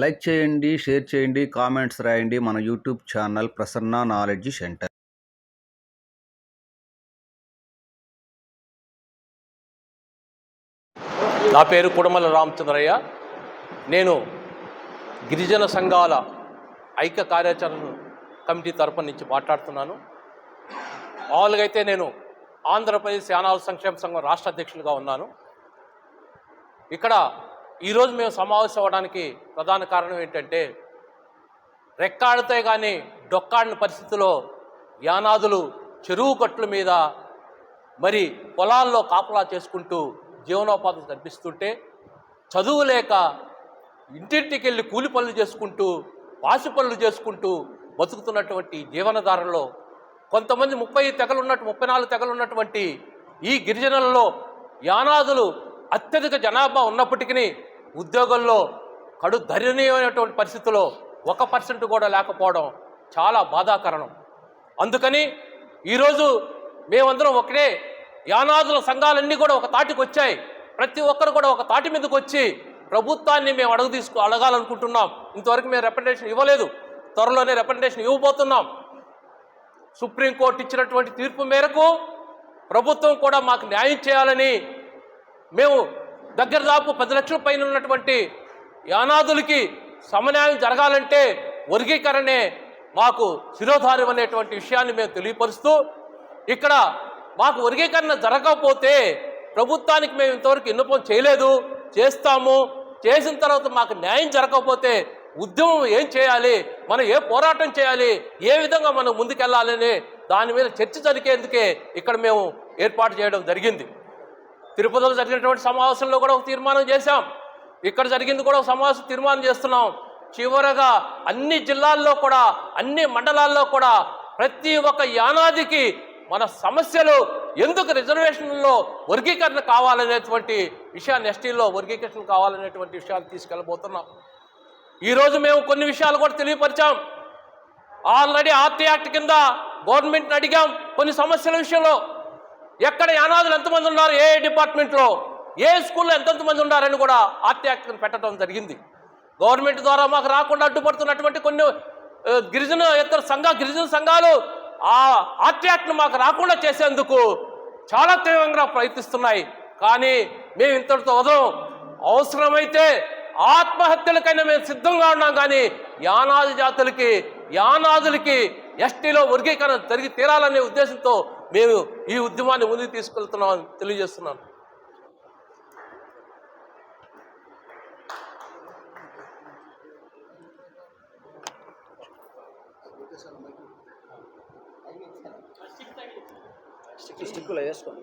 Like చేయండి share చేయండి comments రాయండి మన YouTube channel Prasanna knowledge centre. నా పేరు కుడమల రామచంద్రయ్య. నేను గిరిజన సంఘాల ఐక్య కార్యాచరణ కమిటీ తరపు నుంచి మాట్లాడుతున్నాను. మామూలుగా అయితే నేను ఆంధ్రప్రదేశ్ యానాల సంక్షేమ సంఘం రాష్ట్ర అధ్యక్షులుగా ఉన్నాను. ఇక్కడ ఈరోజు మేము సమావేశం అవ్వడానికి ప్రధాన కారణం ఏంటంటే రెక్కాడితే కానీ డొక్కాడిన పరిస్థితిలో యానాదులు చెరువు కట్ల మీద మరి పొలాల్లో కాపలా చేసుకుంటూ జీవనోపాధి కల్పిస్తుంటే చదువు లేక ఇంటింటికి వెళ్ళి కూలి పనులు చేసుకుంటూ పాసి పనులు చేసుకుంటూ బతుకుతున్నటువంటి జీవనధారలో కొంతమంది ముప్పై తెగలు ఉన్నట్టు ముప్పై నాలుగు తెగలు ఉన్నటువంటి ఈ గిరిజనులలో యానాదులు అత్యధిక జనాభా ఉన్నప్పటికీ ఉద్యోగంలో కడు దయనీయమైనటువంటి పరిస్థితిలో ఒక పర్సెంట్ కూడా లేకపోవడం చాలా బాధాకరణం. అందుకని ఈరోజు మేమందరం ఒకటే యానాదుల సంఘాలన్నీ కూడా ఒక తాటికి వచ్చాయి. ప్రతి ఒక్కరు కూడా ఒక తాటి మీదకి వచ్చి ప్రభుత్వాన్ని మేము అడుగు తీసుకు అడగాలనుకుంటున్నాం. ఇంతవరకు మేము రిప్రజెంటేషన్ ఇవ్వలేదు. త్వరలోనే రిప్రజెంటేషన్ ఇవ్వబోతున్నాం. సుప్రీంకోర్టు ఇచ్చినటువంటి తీర్పు మేరకు ప్రభుత్వం కూడా మాకు న్యాయం చేయాలని మేము దగ్గర దాపు పది లక్షల పైన ఉన్నటువంటి యానాదులకి సమన్యాయం జరగాలంటే వర్గీకరణే మాకు శిరోధార్యం అనేటువంటి విషయాన్ని మేము తెలియపరుస్తూ ఇక్కడ మాకు వర్గీకరణ జరగకపోతే ప్రభుత్వానికి మేము ఇంతవరకు విన్నపం చేయలేదు చేస్తాము చేసిన తర్వాత మాకు న్యాయం జరగకపోతే ఉద్యమం ఏం చేయాలి మనం ఏ పోరాటం చేయాలి ఏ విధంగా మనం ముందుకెళ్ళాలని దాని మీద చర్చ జరిగేందుకే ఇక్కడ మేము ఏర్పాటు చేయడం జరిగింది. తిరుపతిలో జరిగినటువంటి సమావేశంలో కూడా ఒక తీర్మానం చేశాం. ఇక్కడ జరిగింది కూడా ఒక సమావేశం తీర్మానం చేస్తున్నాం. చివరగా అన్ని జిల్లాల్లో కూడా అన్ని మండలాల్లో కూడా ప్రతి ఒక్క యానాదికి మన సమస్యలు ఎందుకు రిజర్వేషన్లో వర్గీకరణ కావాలనేటువంటి విషయాన్ని ఎస్టీల్లో వర్గీకరణ కావాలనేటువంటి విషయాన్ని తీసుకెళ్ళబోతున్నాం. ఈరోజు మేము కొన్ని విషయాలు కూడా తెలియపరిచాం. ఆల్రెడీ ఆర్టీ యాక్ట్ కింద గవర్నమెంట్ని అడిగాం కొన్ని సమస్యల విషయంలో. ఎక్కడ యానాదులు ఎంతమంది ఉన్నారు? ఏ డిపార్ట్మెంట్లో? ఏ స్కూల్లో ఎంతమంది ఉన్నారని కూడా ఆర్టీ పెట్టడం జరిగింది. గవర్నమెంట్ ద్వారా మాకు రాకుండా అడ్డుపడుతున్నటువంటి కొన్ని గిరిజన ఇతర సంఘ గిరిజన సంఘాలు ఆ ఆర్టీ మాకు రాకుండా చేసేందుకు చాలా తీవ్రంగా ప్రయత్నిస్తున్నాయి. కానీ మేము ఇంతటితో వదం అవసరమైతే ఆత్మహత్యలకైనా మేము సిద్ధంగా ఉన్నాం కానీ యానాది జాతులకి యానాదులకి ఎస్టీలో వర్గీకరణ జరిగి తీరాలనే ఉద్దేశంతో మేము ఈ ఉద్యమాన్ని ముందుకు తీసుకెళ్తున్నామని తెలియజేస్తున్నాను. స్టిక్కులో వేసుకోండి